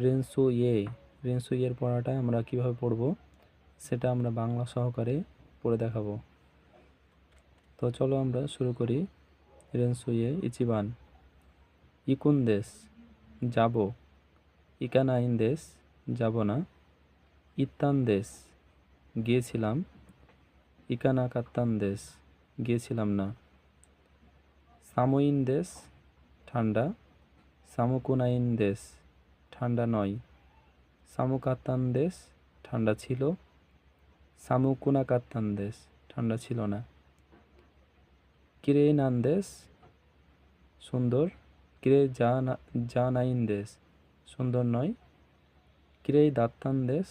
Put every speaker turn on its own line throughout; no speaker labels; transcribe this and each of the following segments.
রেনসু ইয়ে রেনসু ইয়ের পড়াটা আমরা কীভাবে পড়ব সেটা আমরা বাংলা সহকারে পড়ে দেখাবো। তো চলো আমরা শুরু করি রেনসু ইয়ে ইচিবান। ইকুন দেশ, যাব। ইকানাইন দেশ, যাব না। ইত্তান দেশ, গিয়েছিলাম। ইকানা কাত্তান দেশ, গিয়েছিলাম না। সাময়িন দেশ, ঠান্ডা। সামুকুনাইন দেশ ঠান্ডা নয়। সামুকাত্তান দেশ ঠান্ডা ছিল। সামুকুনাকাত্তান দেশ ঠান্ডা ছিল না। কিরেনান দেশ সুন্দর। কিরে যা না- যা নাইন দেশ সুন্দর নয়। কিরে দাত্তান দেশ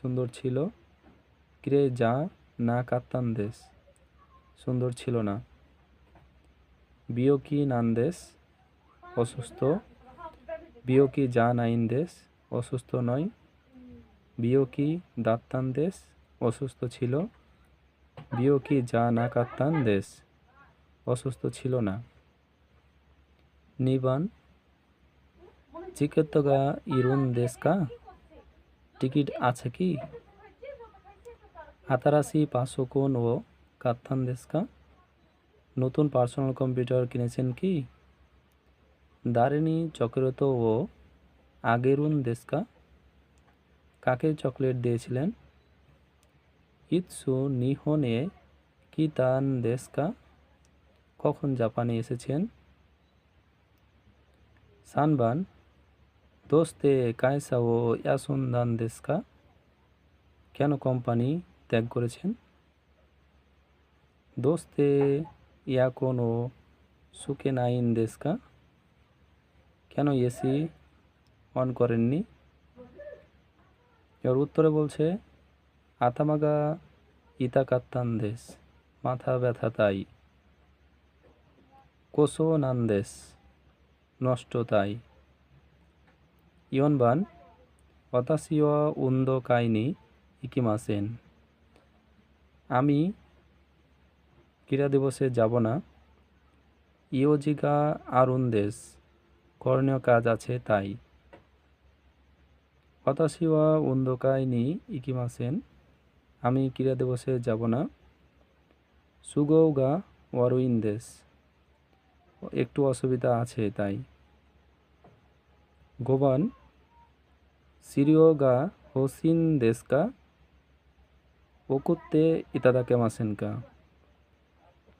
সুন্দর ছিল। কিরে যা না কাত্তান দেশ সুন্দর ছিল না। বিয়কি নান্দেশ অসুস্থ। বিয়কি যা নাইন দেশ, অসুস্থ নয়। বিয়কি দাত্তান দেশ, অসুস্থ ছিল। বিয়কি যা না কাত্তান দেশ, অসুস্থ ছিল না। নিবান চিকিৎসকা ইরুন দেশ কা? টিকিট আছে কি? আতারাশি পাঁচশো পাঁচশোকোন ও কাত্তান দেশ কা? নতুন পার্সোনাল কম্পিউটার কিনেছেন কি? দারিনি চক্রত ও আগেরুন দেশকা কাকে চকলেট দিয়েছিলেন? ইৎসু নিহনে কি তান দেশকা? কখন জাপানে এসেছেন? সানবান, দোস্তে কায়সা ও ইয়াসুন্দান দেশকা কেন কোম্পানি ত্যাগ করেছেন? দোস্তে ইয়া কোনো সুকে নাইন দেশকা কেন এসি অন করেননি? এর উত্তরে বলছে, আতামাগা ইতাকাত্তান দেশ, মাথা ব্যথা তাই। কোসো নান্দেশ নষ্ট তাই। ইয়নবান অতাসিও উন্দো কাইনি ইকিমাসেন। আমি ক্রীড়া দিবসে যাব না। ইয়োজিকা আরুন্দেশ করণীয় কাজ আছে তাই। হতাশিওয়া উন্দকাইনি ইকিমাসেন। আমি ক্রীড়া দিবসে যাব না? সুগৌগা ওয়ারুইন্দেশ একটু অসুবিধা আছে তাই। গোবান, সিরিওগা হোসিন দেশকা? ওকুত্তে ইতাদাকে মাসেনকা।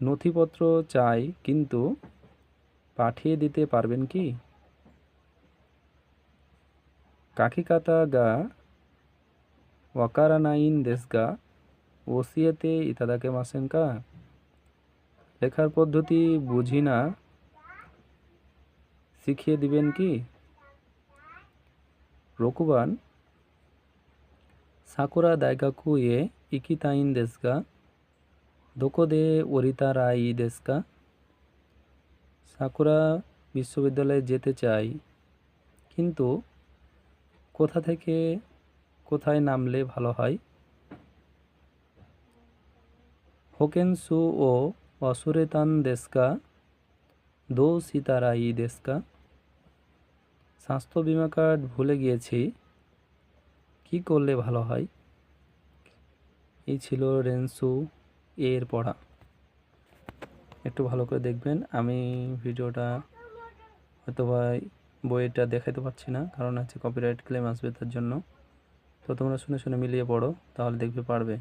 নথিপত্র চাই, কিন্তু পাঠিয়ে দিতে পারবেন কি? কাকিকাতা গা ওয়াকারানাইন দেশগা ওসিয়েতে ইতাদাকে মাসেনকা লেখার পদ্ধতি বুঝি না শিখিয়ে দিবেন কি রকুবান সাকুরা দাইগাকু এ ইকিতাইন দেশগা দোকোদে ওরিতা রাই দেশকা সাকুরা বিশ্ববিদ্যালয়ে যেতে চাই কিন্তু কোথা থেকে কোথায় নামলে ভালো হয়? হোকেনসু ও অসুরেতান দেশকা, দো সীতারাই দেশকা। স্বাস্থ্য বিমা কার্ড ভুলে গিয়েছি, কি করলে ভালো হয়? এই ছিল রেনসু এর পড়া। একটু ভালো করে দেখবেন, আমি ভিডিওটা হয়তো বা বইটা দেখাইতে পারছি না, কারণ হচ্ছে কপিরাইট ক্লেম আসবে তার জন্য। তো তোমরা শুনে শুনে মিলিয়ে পড়ো, তাহলে দেখবে পারবে।